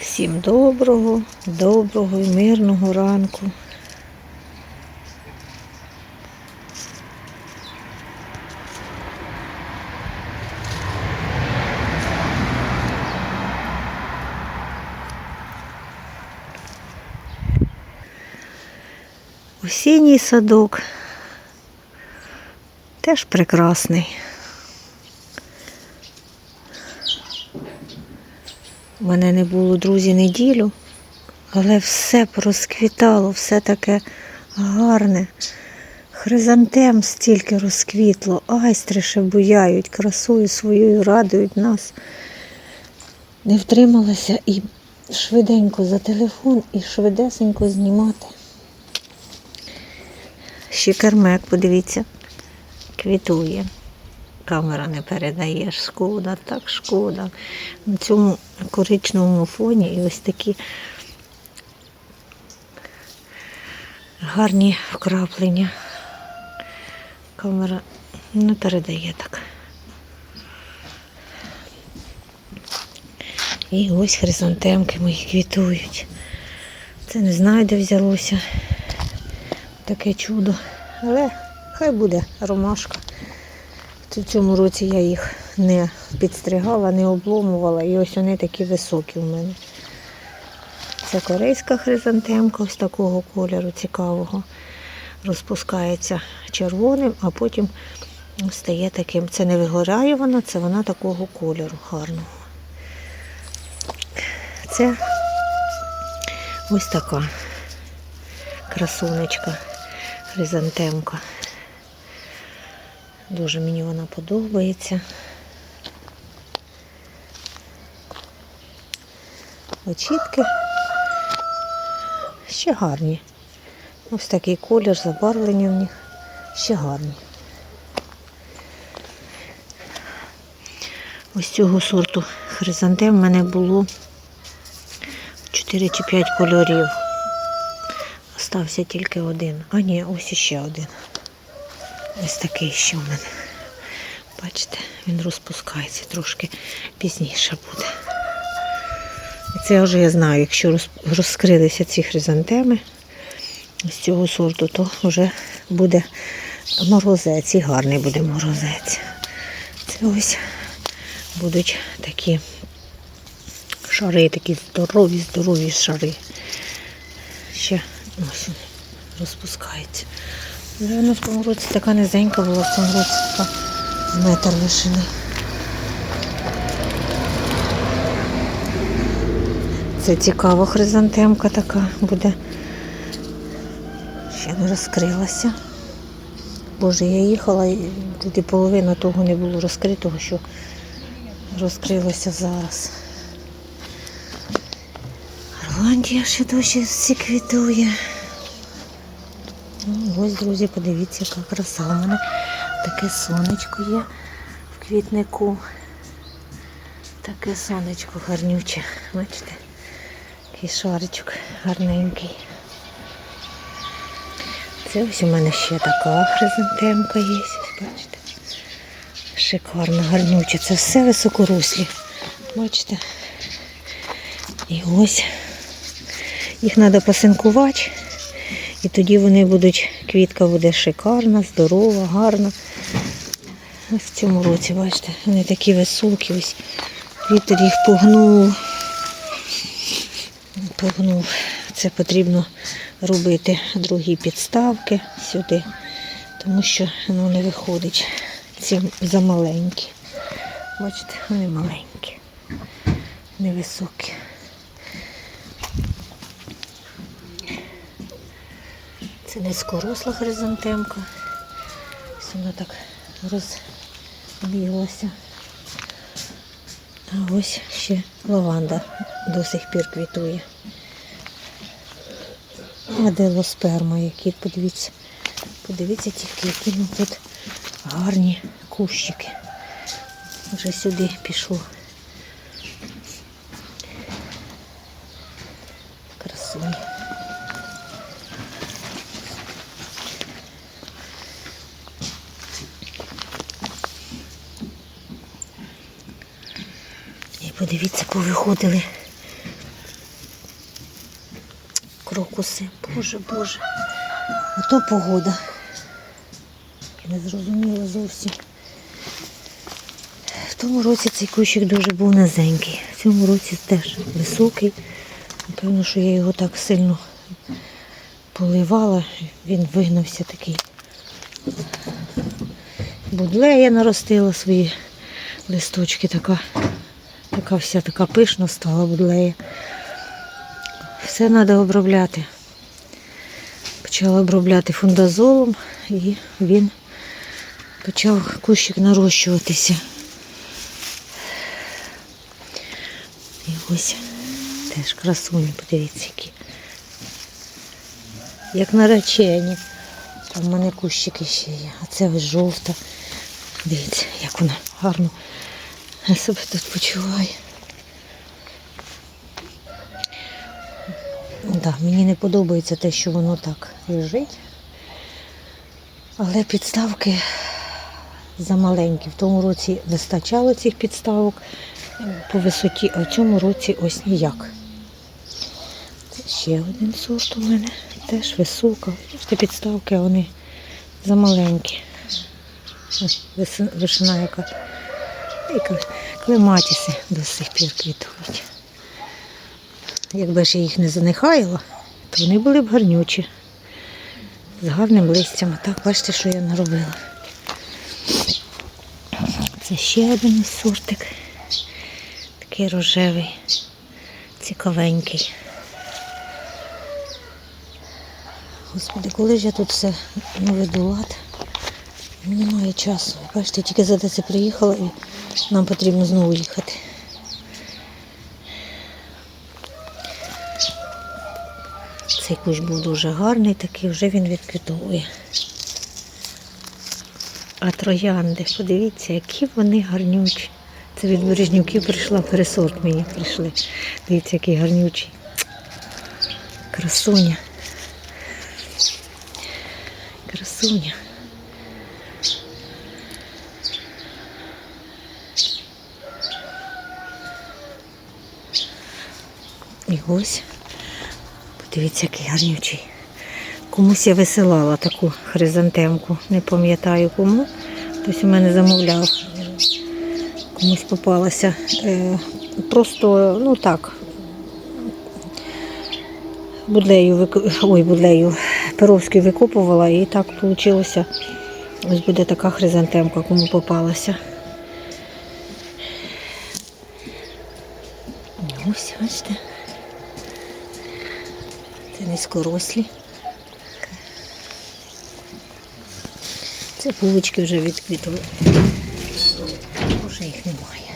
Всім доброго, доброго і мирного ранку. Осінній садок теж прекрасний. У мене не було, друзі, неділю, але все порозквітало, все таке гарне. Хризантем стільки розквітло, айстри буяють, красою своєю радують нас. Не втрималася і швиденько за телефон і швидесенько знімати. Ще кермек, подивіться, квітує. Камера не передає, шкода, так шкода. На цьому коричневому фоні і ось такі гарні вкраплення. Камера не передає так. І ось хризантемки мої квітують. Це не знаю, де взялося таке чудо. Але хай буде ромашка. В цьому році я їх не підстригала, не обломувала. І ось вони такі високі в мене. Це корейська хризантемка ось такого кольору цікавого. Розпускається червоним, а потім стає таким. Це не вигорає вона, це вона такого кольору гарного. Це ось така красунечка, хризантемка. Дуже мені вона подобається. Очітки ще гарні. Ось такий колір, забарвлення в них ще гарні. Ось цього сорту хризантем в мене було 4 чи 5 кольорів. Остався тільки один. А ні, ось іще один. Ось такий ще в мене. Бачите, він розпускається трошки пізніше буде. Це вже я знаю, якщо розкрилися ці хризантеми з цього сорту, то вже буде морозець і гарний буде морозець. Це ось будуть такі шари, такі здорові, здорові шари. Ще ось розпускається. Вона в тому році така низенька була, в цьому році така метр вишини. Це цікава хризантемка така буде. Ще не розкрилася. Боже, я їхала і тут і половина того не було розкритого, що розкрилося зараз. Ірландія ще досі всі квітує. Ось, друзі, подивіться, яка краса. У мене таке сонечко є в квітнику. Таке сонечко гарнюче. Бачите? Такий шаричок гарненький. Це ось у мене ще така хризантемка є. Бачите? Шикарно, гарнюче. Це все високорослі. Бачите? І ось їх треба посинкувати. І тоді вони будуть, квітка буде шикарна, здорова, гарна. Ось в цьому році, бачите, вони такі високі, ось вітер їх погнув. Погнув. Це потрібно робити другі підставки сюди, тому що воно не виходить. Ці замаленькі. Бачите, вони маленькі, невисокі. Це низькоросла хризантемка. Вона так розбіглася. А ось ще лаванда до сих пір квітує. Аделосперма, які, подивіться, подивіться тільки, які тут гарні кущики. Вже сюди пішло. Красуні. І крокуси. Боже, Боже. Ото погода. Не зрозуміло зовсім. В тому році цей кущик дуже був низенький. В цьому році теж високий. Напевно, що я його так сильно поливала, він вигнався такий. Будлея наростила свої листочки, така, така вся така пишна стала будлея. Все треба обробляти. Почала обробляти фундазолом і він почав кущик нарощуватися. І ось теж красуні, подивіться, які. Як наречені. Там в мене кущики ще є. А це ось жовта. Дивіться, як вона гарно себе тут почуває. Да, мені не подобається те, що воно так лежить. Але підставки замаленькі. В тому році вистачало цих підставок по висоті, а в цьому році ось ніяк. Ще один сорт у мене, теж висока. Бачите, підставки, вони замаленькі. Вишина яка. Яка клематіси до сих пір квітують. Якби ж я їх не занехаяла, то вони були б гарнючі. З гарним листям. Так, бачите, що я наробила. Це ще один сортик. Такий рожевий, цікавенький. Господи, коли ж я тут все наведу лад, немає часу. Бачите, тільки за це приїхала і нам потрібно знову їхати. Цей кущ був дуже гарний, такий вже він відквітовує. А троянди, подивіться, які вони гарнючі. Це від бережнюків прийшла пересорт мені прийшли. Дивіться, який гарнючий. Красуня. Красуня. І ось, подивіться, який гарнючий. Комусь я висилала таку хризантемку, не пам'ятаю кому. Хтось у мене замовляв. Комусь попалася. Е, просто, ну так, будлею, ой, будлею, Перовською викопувала і так вийшло. Ось буде така хризантемка, кому попалася. Ось, бачите. Низькорослі. Це пулички вже відквітли. Вже їх немає.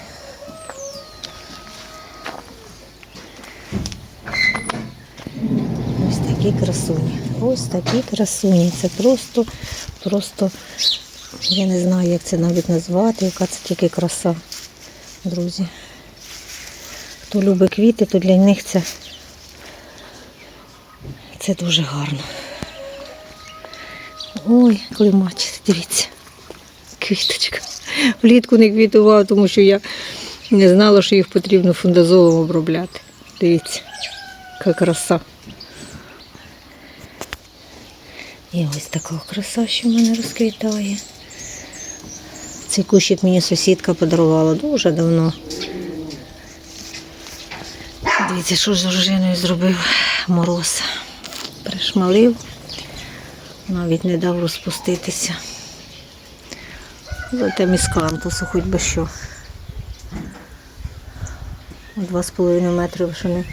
Ось такі красуні. Ось такі красуні. Це просто, просто, я не знаю, як це навіть назвати, яка це тільки краса, друзі. Хто любить квіти, то для них це, це дуже гарно. Ой, климач, дивіться. Квіточка. Влітку не квітував, тому що я не знала, що їх потрібно фундазолом обробляти. Дивіться, яка краса. І ось така краса, що в мене розквітає. Цей кущик мені сусідка подарувала дуже давно. Дивіться, що з дружиною зробив мороз. Пришмалив, навіть не дав розпуститися. Зате міскантусу, хоч би що. Два з половиною метри вишини.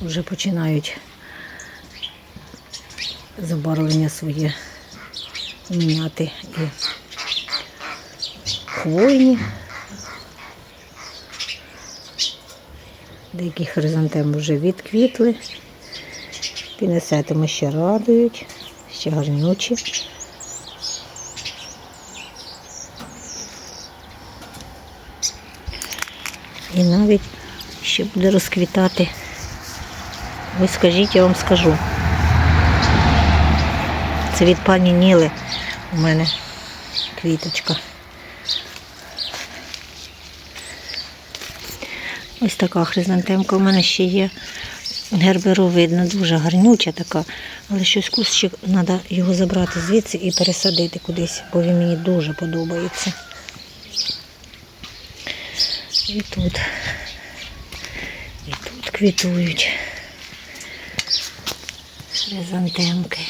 Вже починають забарвлення своє міняти і хвойні. Деякі хризантеми вже відквітли. Пінесетами ще радують, ще гарнючі. І навіть ще буде розквітати. Ви скажіть, я вам скажу. Це від пані Ніли у мене квіточка. Ось така хризантемка у мене ще є. Герберовидна, дуже гарнюча така, але щось кущик, треба його забрати звідси і пересадити кудись, бо він мені дуже подобається. І тут, і тут квітують хризантемки.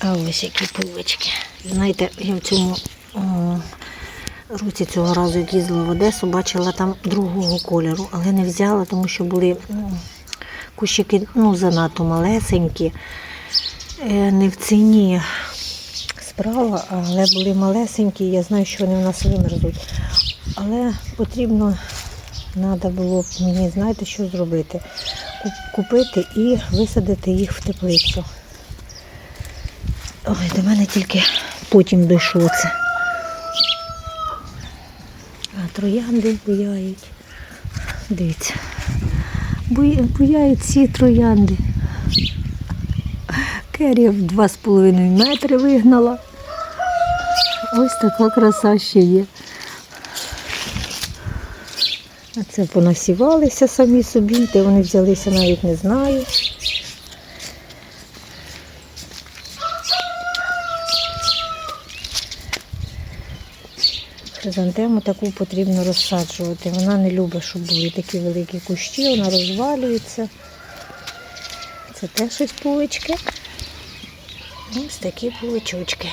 А ось які пилочки. Знаєте, я в цьому руці цього разу, як їздила в Одесу, бачила там другого кольору, але не взяла, тому що були кущики ну, занадто малесенькі. Е, Не в ціні справа, але були малесенькі. Я знаю, що вони в нас вимерзуть. Але потрібно, треба було б мені, знаєте, що зробити? Купити і висадити їх в теплицю. Ой, до мене тільки потім дійшло це. А троянди буяють. Дивіться. Буяють ці троянди. Керія в два з половиною метри вигнала. Ось така краса ще є. А це понасівалися самі собі, де вони взялися, навіть не знаю. Хризантему таку потрібно розсаджувати. Вона не любить, щоб були такі великі кущі, вона розвалюється. Це теж ось пулички. Ось такі пуличочки.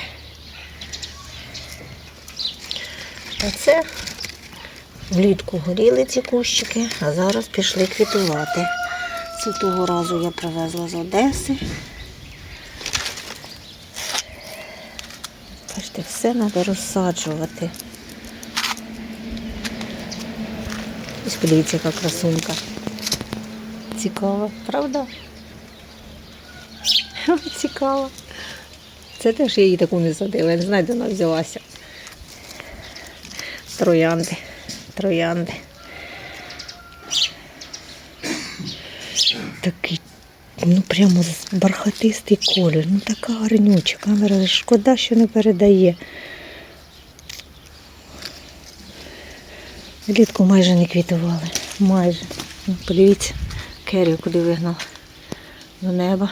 А це влітку горіли ці кущики, а зараз пішли квітувати. Це того разу я привезла з Одеси. Бачите, все треба розсаджувати. Ось подивіться, яка красунька. Цікава, правда? Цікава. Це теж я її таку не садила, я не знаю, де вона взялася. Троянди, троянди. Такий, ну прямо бархатистий колір, ну така гарнюча. Камера шкода, що не передає. Влітку майже не квітували. Майже. Ну, подивіться, керію куди вигнав. До неба.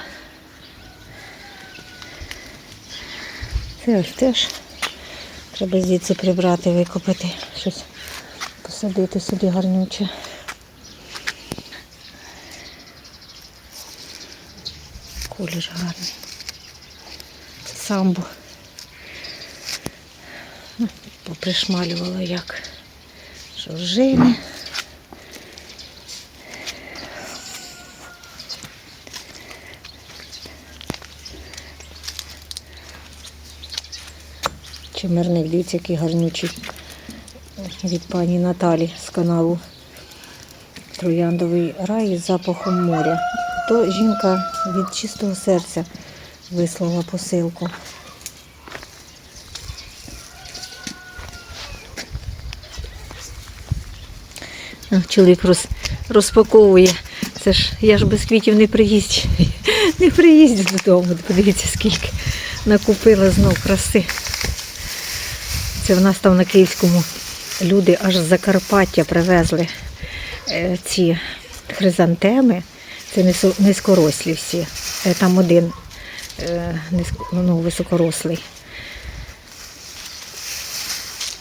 Це ось теж. Треба звідси прибрати, викопати, щось посадити собі гарнюче. Колір гарний. Це самбо. Ну, Попришмалювала як жоржини. Чимерник, дивіться, який гарнючий від пані Наталі з каналу Трояндовий рай з запахом моря. То жінка від чистого серця вислала посилку. Чоловік роз, розпаковує. Це ж я ж без квітів не приїздю. Не приїздю додому. Подивіться, скільки накупила знов краси. Це в нас там на Київському люди аж з Закарпаття привезли е, ці хризантеми. Це низькорослі всі. Е, Там один е, ну, високорослий.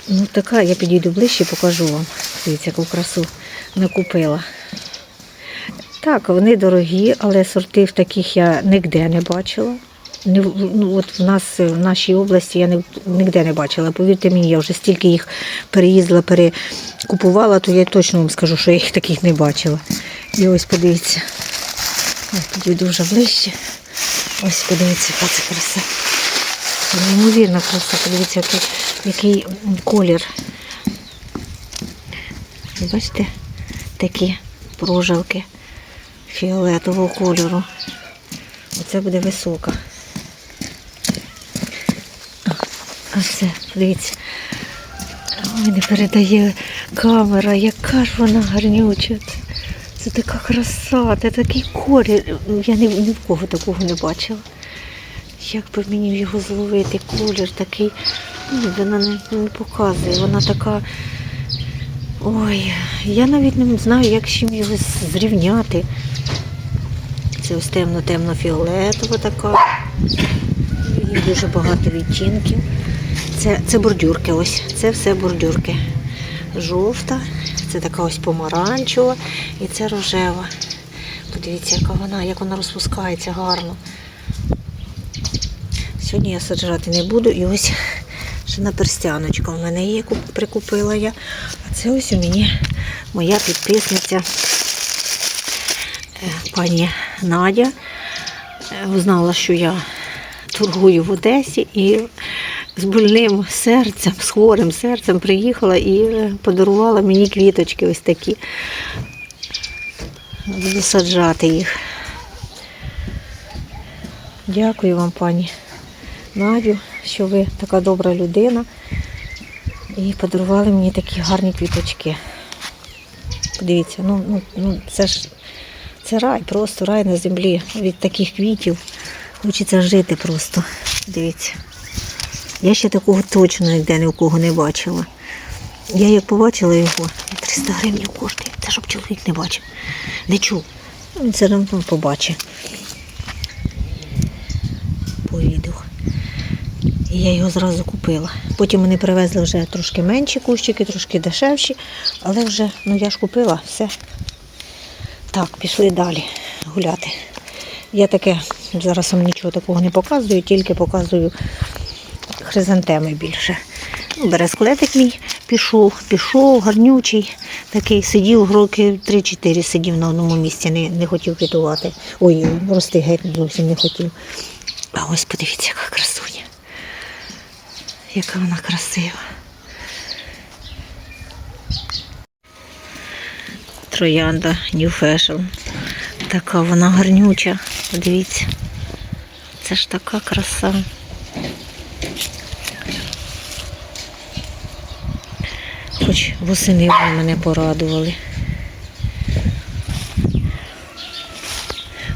Ну, така, я підійду ближче і покажу вам. Дивіться, яку красу накупила. Так, вони дорогі, але сортів таких я ніде не бачила. Ну, от в нас е, в нашій області я не, ніде не бачила. Повірте мені, я вже стільки їх переїздила, перекупувала, то я точно вам скажу, що я їх таких не бачила. І ось подивіться. Підійду вже ближче. Ось подивіться, яка це краса. Неймовірна краса, подивіться, який, який колір. Бачите, такі прожилки. фіолетового кольору. Оце буде висока. А це, дивіться. Ой, передає камера, яка ж вона гарнюча. Це, така краса, це такий колір. Я ні, ні в кого такого не бачила. Як би мені його зловити, колір такий. Ні, вона не, не показує. Вона така. Ой, я навіть не знаю, як з чим його зрівняти. Це ось темно-темно-фіолетова така. Її дуже багато відтінків. Це, це бордюрки ось. Це все бордюрки. Жовта, це така ось помаранчева і це рожева. Подивіться, яка вона, як вона розпускається гарно. Сьогодні я саджати не буду. І ось ще на перстяночка в мене є, прикупила я. Це ось у мені моя підписниця е, пані Надя. Е, Узнала, що я торгую в Одесі і з больним серцем, з хворим серцем приїхала і е, подарувала мені квіточки ось такі. Буду саджати їх. Дякую вам, пані Надю, що ви така добра людина. І подарували мені такі гарні квіточки. Подивіться, ну, ну, ну це ж це рай, просто рай на землі. Від таких квітів хочеться жити просто. Дивіться. Я ще такого точно ніде ні у кого не бачила. Я як побачила його, 300 гривень коштує. Це щоб чоловік не бачив. Не чув. Він все одно побачить. По відео. І я його зразу купила. Потім вони привезли вже трошки менші кущики, трошки дешевші, але вже, ну я ж купила все. Так, пішли далі гуляти. Я таке зараз вам нічого такого не показую, тільки показую хризантеми більше. Ну, бересклетик мій пішов, пішов, гарнючий, такий сидів роки 3-4 сидів на одному місці, не, не хотів квітувати. Ой, рости геть зовсім не хотів. А ось подивіться, яка красуня. Яка вона красива. Троянда New Fashion. Така вона гарнюча. Подивіться. Це ж така краса. Хоч восени вони мене порадували.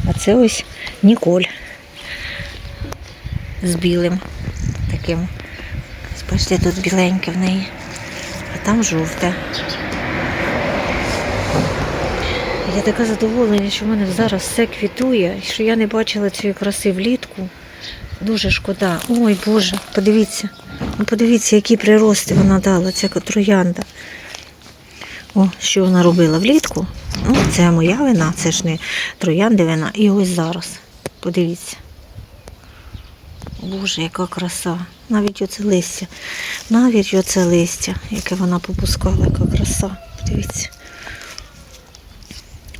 А це ось Ніколь з білим таким. Бачите, тут біленьке в неї, а там жовте. Я така задоволена, що в мене зараз все квітує, що я не бачила цієї краси влітку. Дуже шкода. Ой Боже, подивіться. Ну подивіться, які прирости вона дала, ця троянда. О, що вона робила влітку? Ну, це моя вина, це ж не троянди вина. І ось зараз. Подивіться. Боже, яка краса. Навіть оце листя. Навіть оце листя, яке вона попускала, яка краса. Подивіться.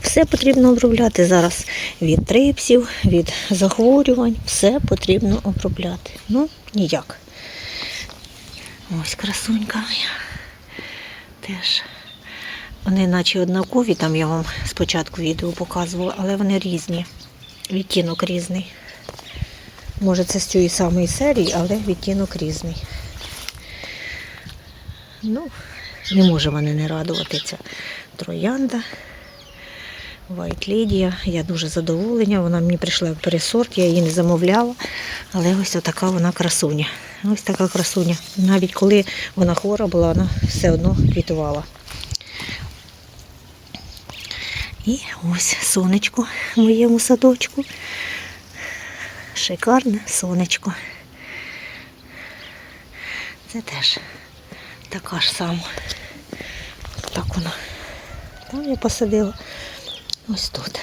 Все потрібно обробляти зараз від трипсів, від захворювань. Все потрібно обробляти. Ну, ніяк. Ось красунька моя. Теж. Вони наче однакові, там я вам спочатку відео показувала, але вони різні. Відтінок різний. Може, це з цієї самої серії, але відтінок різний. Ну, не може мене не радувати ця троянда. White Lydia. Я дуже задоволена. Вона мені прийшла в пересорт, я її не замовляла. Але ось така вона красуня. Ось така красуня. Навіть коли вона хвора була, вона все одно квітувала. І ось сонечко в моєму садочку. Шикарне сонечко. Це теж така ж сама. Так вона. Там я посадила. Ось тут.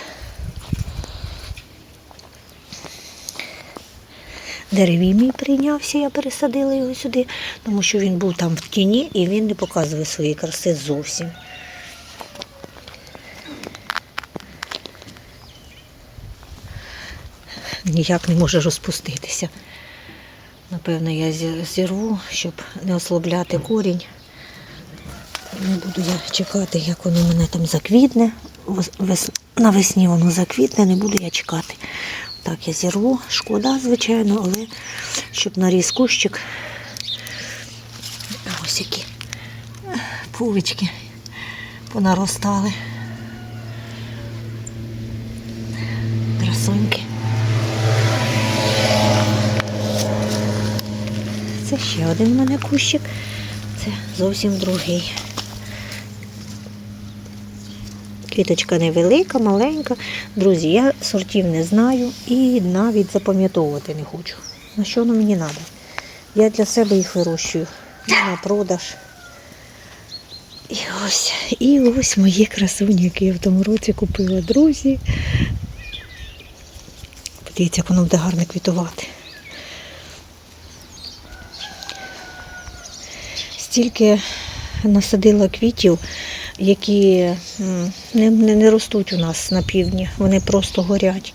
Деревій мій прийнявся, я пересадила його сюди, тому що він був там в тіні і він не показує своєї краси зовсім. Ніяк не може розпуститися. Напевно, я зірву, щоб не ослабляти корінь. Не буду я чекати, як воно мене там заквітне. вес- вес- навесні воно заквітне, не буду я чекати. Так, я зірву. Шкода, звичайно, але щоб наріс кущик. Ось які пувички понаростали. Красуньки. Це ще один в мене кущик. Це зовсім другий. Квіточка невелика, маленька. Друзі, я сортів не знаю і навіть запам'ятовувати не хочу. На що воно мені треба? Я для себе їх вирощую на продаж. І ось, і ось мої красуні, які я в тому році купила, друзі. Подивіться, як воно буде гарно квітувати. Стільки насадила квітів, які не, не, не ростуть у нас на півдні, вони просто горять.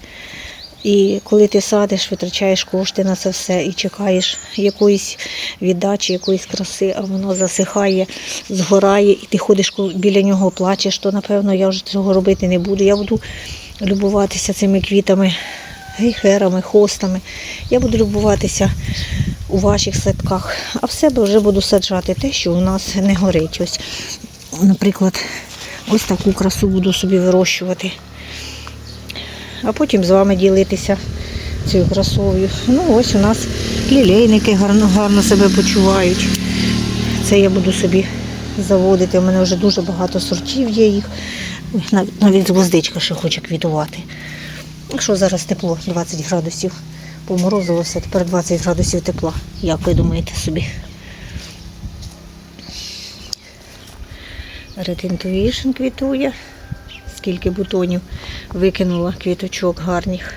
І коли ти садиш, витрачаєш кошти на це все і чекаєш якоїсь віддачі, якоїсь краси, а воно засихає, згорає, і ти ходиш біля нього, плачеш, то напевно я вже цього робити не буду. Я буду любуватися цими квітами, гейхерами, хостами. Я буду любуватися у ваших садках, а в себе вже буду саджати те, що у нас не горить. Ось, наприклад, ось таку красу буду собі вирощувати а потім з вами ділитися цією красою. Ну, ось у нас лілейники гарно, гарно себе почувають. Це я буду собі заводити. У мене вже дуже багато сортів є їх. Навіть гвоздичка ще хоче квітувати. Якщо зараз тепло 20 градусів, поморозилося, тепер 20 градусів тепла. Як ви думаєте собі? Red Intuition квітує скільки бутонів викинула квіточок гарних.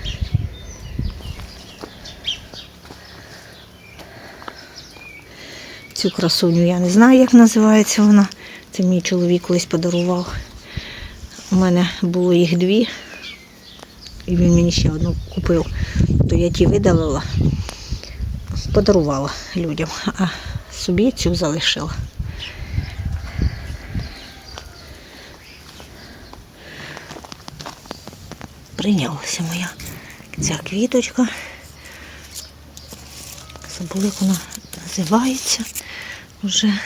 Цю красуню я не знаю, як називається вона. Це мій чоловік колись подарував. У мене було їх дві, і він мені ще одну купив. То я ті видалила, подарувала людям, а собі цю залишила. прийнялася моя ця квіточка. Забули, як вона називається вже.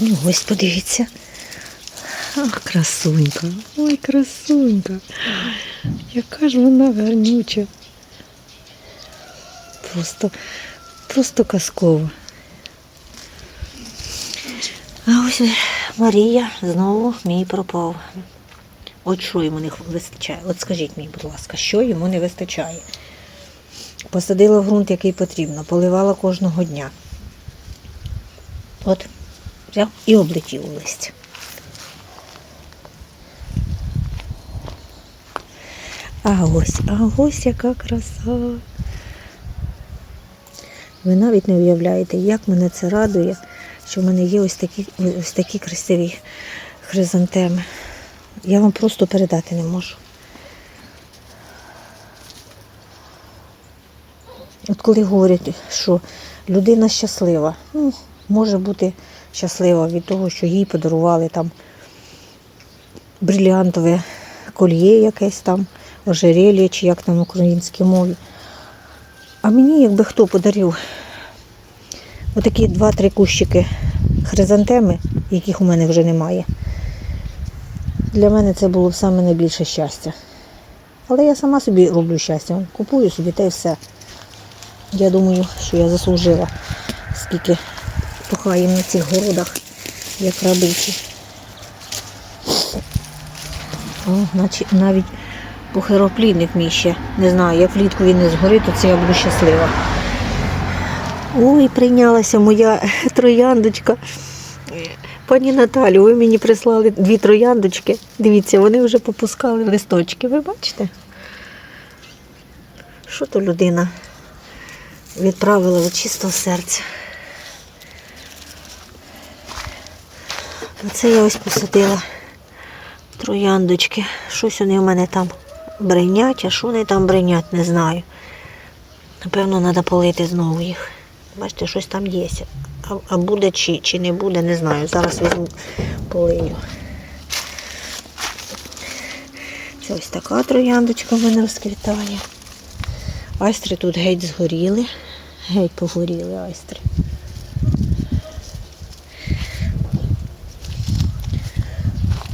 Ну, ось подивіться. Ах, красунька. Ой, красунька. Яка ж вона гарнюча. Просто, просто казкова. А ось Марія знову мій пропав. От що йому не вистачає? От скажіть мені, будь ласка, що йому не вистачає? Посадила в ґрунт, який потрібно, поливала кожного дня. От, взяв і облетів у листя. А ось, а ось яка краса. Ви навіть не уявляєте, як мене це радує, що в мене є ось такі, ось такі красиві хризантеми. Я вам просто передати не можу. От коли говорять, що людина щаслива, ну, може бути щаслива від того, що їй подарували там бриліантове кольє якесь там, ожерелье, чи як там в українській мові. А мені, якби хто подарив отакі два-три кущики хризантеми, яких у мене вже немає. Для мене це було саме найбільше щастя. Але я сама собі роблю щастя. Купую собі та й все. Я думаю, що я заслужила, скільки пахаємо на цих городах, як рабиці. О, навіть похироплідник мій ще. Не знаю, як влітку він не згорить, то це я буду щаслива. Ой, прийнялася моя трояндочка. Пані Наталю, ви мені прислали дві трояндочки. Дивіться, вони вже попускали листочки. Ви бачите? Що то людина відправила від чистого серця. Оце я ось посадила трояндочки. Щось вони в мене там бринять, а що вони там бринять, не знаю. Напевно, треба полити знову їх. Бачите, щось там є. А, а буде чи, чи не буде, не знаю. Зараз візьму полию. Це ось така трояндочка в мене розквітає. Айстри тут геть згоріли. Геть погоріли айстри.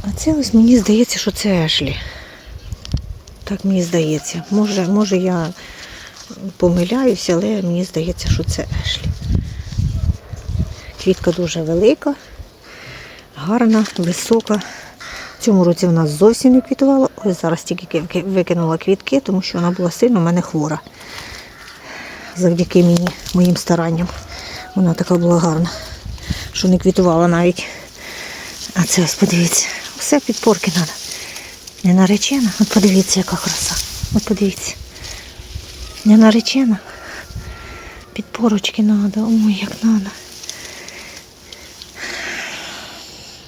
А це ось мені здається, що це Ешлі. Так мені здається. Може, може я помиляюся, але мені здається, що це Ешлі. Квітка дуже велика, гарна, висока. В цьому році вона зовсім не квітувала. Ось зараз тільки викинула квітки, тому що вона була сильно в мене хвора. Завдяки мені, моїм старанням. Вона така була гарна, що не квітувала навіть. А це ось подивіться, все підпорки треба. Не наречена. От подивіться, яка краса. От подивіться. Не наречена. Підпорочки треба. Ой, як треба.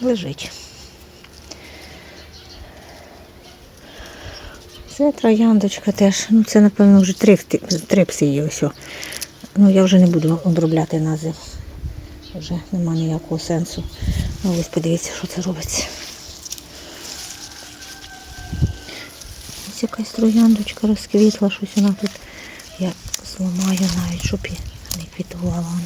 Лежить. Це трояндочка теж. Ну, це, напевно, вже трипси, є ось. Ну, я вже не буду обробляти на зиму. Вже нема ніякого сенсу. Ну, ось подивіться, що це робиться. Якась трояндочка розквітла, щось вона тут. Я зламаю навіть, щоб не квітувала вона.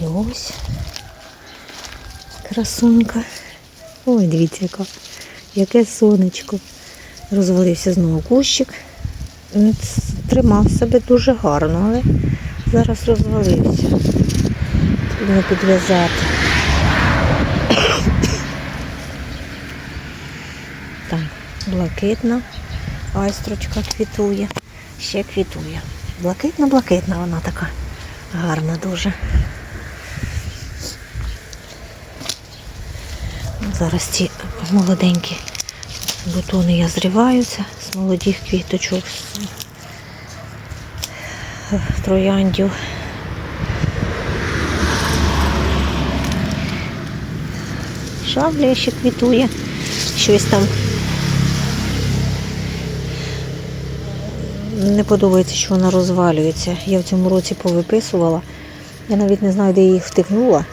І ось красунька. Ой, дивіться, яка. Яке сонечко. Розвалився знову кущик. Тримав себе дуже гарно, але зараз розвалився. Потрібно підв'язати. Так, блакитна айстрочка квітує. Ще квітує. Блакитна-блакитна вона така. Гарна дуже. Зараз ці молоденькі бутони я зриваються з молодих квіточок, трояндів. Шавля ще квітує, щось там не подобається, що вона розвалюється. Я в цьому році повиписувала. Я навіть не знаю, де я їх втикнула.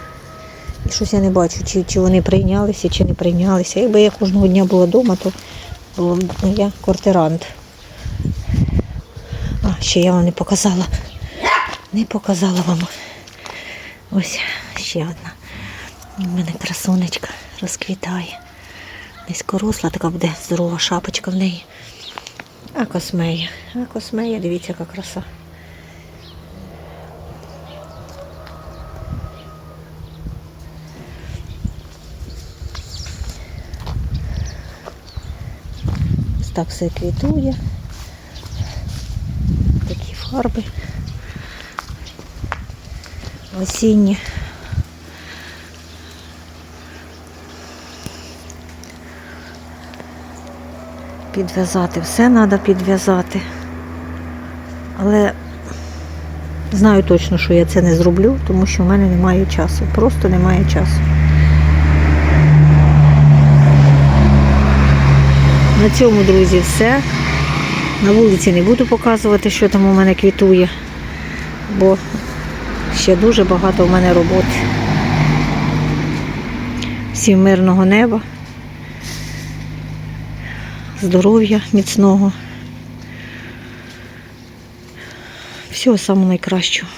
І щось я не бачу, чи, чи вони прийнялися, чи не прийнялися. Якби я кожного дня була вдома, то було б я квартирант. Ще я вам не показала. Не показала вам. Ось ще одна. У мене красунечка розквітає. Низькоросла, така буде здорова шапочка в неї. А космея. А космея, дивіться, яка краса. Ось так все квітує. Фарби. Осінні. Підв'язати. Все треба підв'язати. Але знаю точно, що я це не зроблю, тому що в мене немає часу. Просто немає часу. На цьому, друзі, все. На вулиці не буду показувати, що там у мене квітує, бо ще дуже багато у мене роботи. Всім мирного неба, здоров'я міцного. Всього самого найкращого.